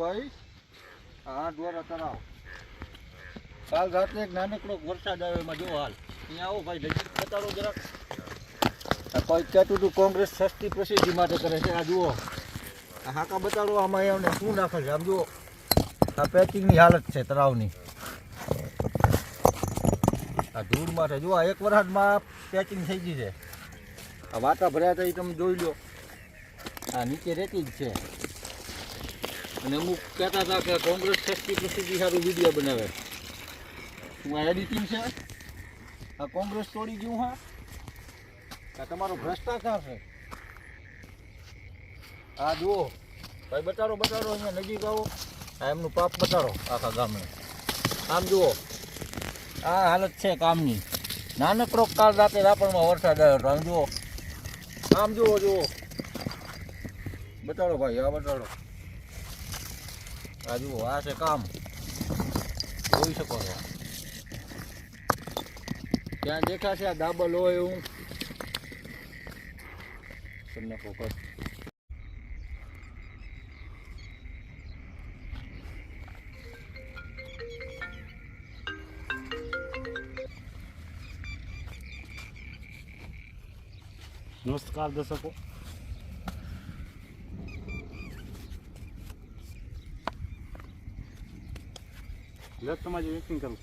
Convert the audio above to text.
હા દ્વારા તળાવ કાલ રાત્રે એક નાનકડો વરસાદ આવ્યો, એમાં જો હાલ. અહીંયા આવો ભાઈ, નજીક બતાડો જરાક. કોઈ કહેતું હતું કોંગ્રેસ સસ્તી પ્રસિદ્ધિ માટે કરે છે. આ જુઓ. આ હાકા બતાડો, આમાં એમને શું નાખે છે? આમ જુઓ. આ પેકિંગની હાલત છે તળાવની આ ધૂળ માટે જુઓ એક વરસાદમાં પેકિંગ થઈ ગઈ છે. આ વાટા ભર્યા હતા એ તમે જોઈ લો. આ નીચે રેતી જ છે. અને અમુક કહેતા હતા કે કોંગ્રેસ શક્તિ પ્રસિદ્ધિ સારું વીડિયો બનાવે. શું આ એડિટિંગ છે? આ કોંગ્રેસ તોડી ગયું, હા? આ તમારો ભ્રષ્ટાચાર છે. આ જુઓ. ભાઈ, બતાડો બતાડો, અહીંયા નજીક આવો. આ એમનું પાપ બતાડો, આખા ગામને. આમ જુઓ. આ હાલત છે કામની. નાનકડો કાલ રાતે રાપણમાં વરસાદ આવ્યો હતો. આમ જુઓ. આમ જુઓ જુઓ. બતાડો ભાઈ, આ બતાડો. આ આ છે કામ. જોઈ શકો છો. ત્યાં દેખાશે આ ડાબલ હોય હું તમને ફોકસ નમસ્કાર દર્શકો. લે તમારી એક્ટિંગ કરું